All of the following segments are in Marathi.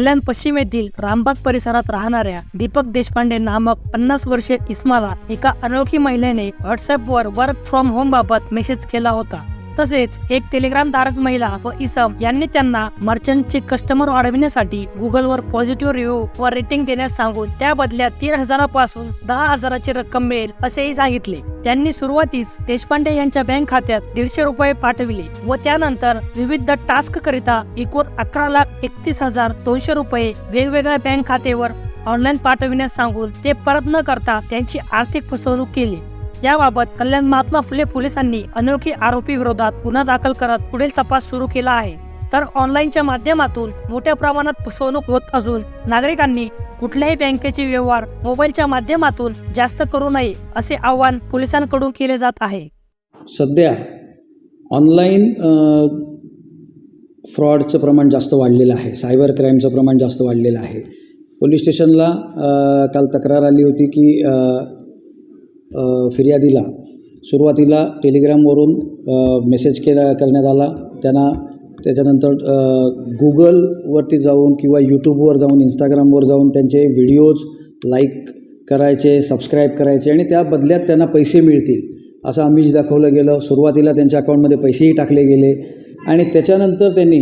कल्याण पश्चिम येथील रामबाग परिसरात राहणाऱ्या दीपक देशपांडे नामक पन्नास वर्षीय इस्माला एका अनोळखी महिलेने व्हॉट्सअपवर वर्क फ्रॉम होम बाबत मेसेज केला होता. तसेच एक टेलिग्राम धारक महिला व इसम यांनी त्यांना मर्चंटचे कस्टमर वाढविण्यासाठी गुगलवर पॉझिटिव्ह रिव्ह्यू व रेटिंग देण्यास सांगून त्या बदल्यात तीन हजारापासून दहा हजाराची रक्कम मिळेल असेही सांगितले. त्यांनी सुरुवातीस देशपांडे यांच्या बँक खात्यात दीडशे रुपये पाठविले व त्यानंतर विविध टास्क करिता एकूण अकरा लाख एकतीस हजार दोनशे रुपये वेगवेगळ्या बँक खात्यावर ऑनलाईन पाठविण्यास सांगून ते परत न करता त्यांची आर्थिक फसवणूक केली. याबाबत कल्याण महात्मा फुले पोलिसांनी अनोळखी आरोपी विरोधात गुन्हा दाखल करत पुढील तपास सुरू केला आहे. तर ऑनलाईनच्या माध्यमातून मोठ्या प्रमाणात फसवणूक होत असून नागरिकांनी कुठल्याही बँकेचे व्यवहार मोबाईलच्या माध्यमातून जास्त करू नये असे आवाहन पोलिसांकडून केले जात आहे. सध्या ऑनलाईन फ्रॉडचं प्रमाण जास्त वाढलेलं आहे. सायबर क्राईमचं प्रमाण जास्त वाढलेलं आहे. पोलीस स्टेशनला काल तक्रार आली होती की फिर्यादीला सुरुवातीला टेलिग्रामवरून मेसेज केला करण्यात आला. त्यांना त्याच्यानंतर गुगलवरती जाऊन किंवा यूट्यूबवर जाऊन इंस्टाग्रामवर जाऊन त्यांचे व्हिडिओज लाईक करायचे सबस्क्राईब करायचे आणि त्या बदल्यात त्यांना पैसे मिळतील. असं आमिष दाखवलं गेलं. सुरुवातीला त्यांच्या अकाउंटमध्ये पैसेही टाकले गेले. आणि त्याच्यानंतर त्यांनी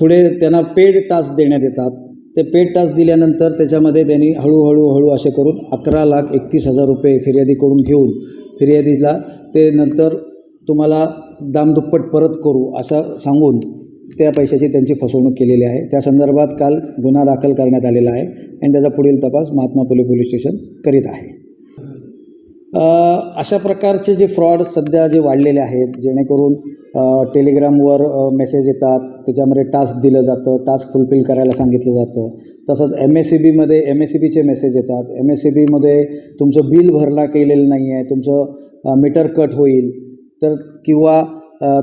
थोडे त्यांना पेड टास्क देण्यात येतात. ते पेड टास्क दिल्यानंतर त्याच्यामध्ये त्यांनी हळूहळू हळू असे करून अकरा लाख एकतीस हजार रुपये फिर्यादीकडून घेऊन फिर्यादीला ते नंतर तुम्हाला दामदुप्पट परत करू असं सांगून त्या पैशाची त्यांची फसवणूक केलेली आहे. त्या संदर्भात काल गुन्हा दाखल करण्यात आलेला आहे आणि त्याचा पुढील तपास महात्मा फुले पोलीस स्टेशन करीत आहे. अशा प्रकारचे जे फ्रॉड सध्या जे वाढलेले आहेत जेणेकरून टेलिग्रामवर मेसेज येतात त्याच्यामध्ये टास्क दिलं जातं टास्क फुलफिल करायला सांगितलं जातं. तसंच एम एस सी बीमध्ये एम एस सी बीचे मेसेज येतात. एम एस सी बीमध्ये तुमचं बिल भरला केलेलं नाही आहे तुमचं मीटर कट होईल. तर किंवा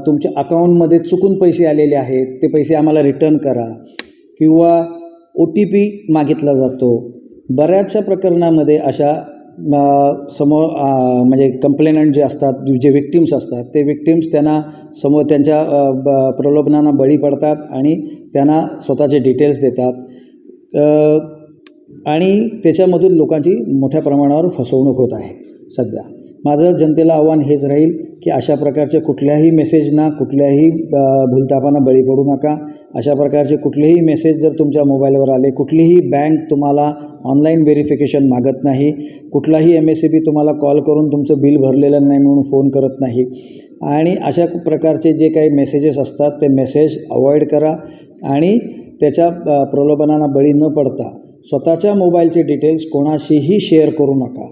तुमच्या अकाउंटमध्ये चुकून पैसे आलेले आहेत ते पैसे आम्हाला रिटर्न करा. किंवा ओ टी पी मागितला जातो. बऱ्याचशा प्रकरणामध्ये अशा समोर म्हणजे कंप्लेनंट जे असतात जे विक्टिम्स असतात ते विक्टिम्स त्यांना समोर त्यांच्या ब प्रलोभनांना बळी पडतात आणि त्यांना स्वतःचे डिटेल्स देतात. आणि त्याच्यामधून लोकांची मोठ्या प्रमाणावर फसवणूक होत आहे सध्या. माझं जनतेला आव्हान हेच राहील की अशा प्रकारचे कुठल्याही मेसेजना कुठल्याही भूलतापांना बळी पडू नका. अशा प्रकारचे कुठलेही मेसेज जर तुमच्या मोबाईलवर आले कुठलीही बँक तुम्हाला ऑनलाईन व्हेरिफिकेशन मागत नाही कुठलाही एम एस सी बी तुम्हाला कॉल करून तुमचं बिल भरलेलं नाही म्हणून फोन करत नाही. आणि अशा प्रकारचे जे काही मेसेजेस असतात ते मेसेज अवॉइड करा आणि त्याच्या प्रलोभनांना बळी न पडता स्वतःच्या मोबाईलचे डिटेल्स कोणाशीही शेअर करू नका.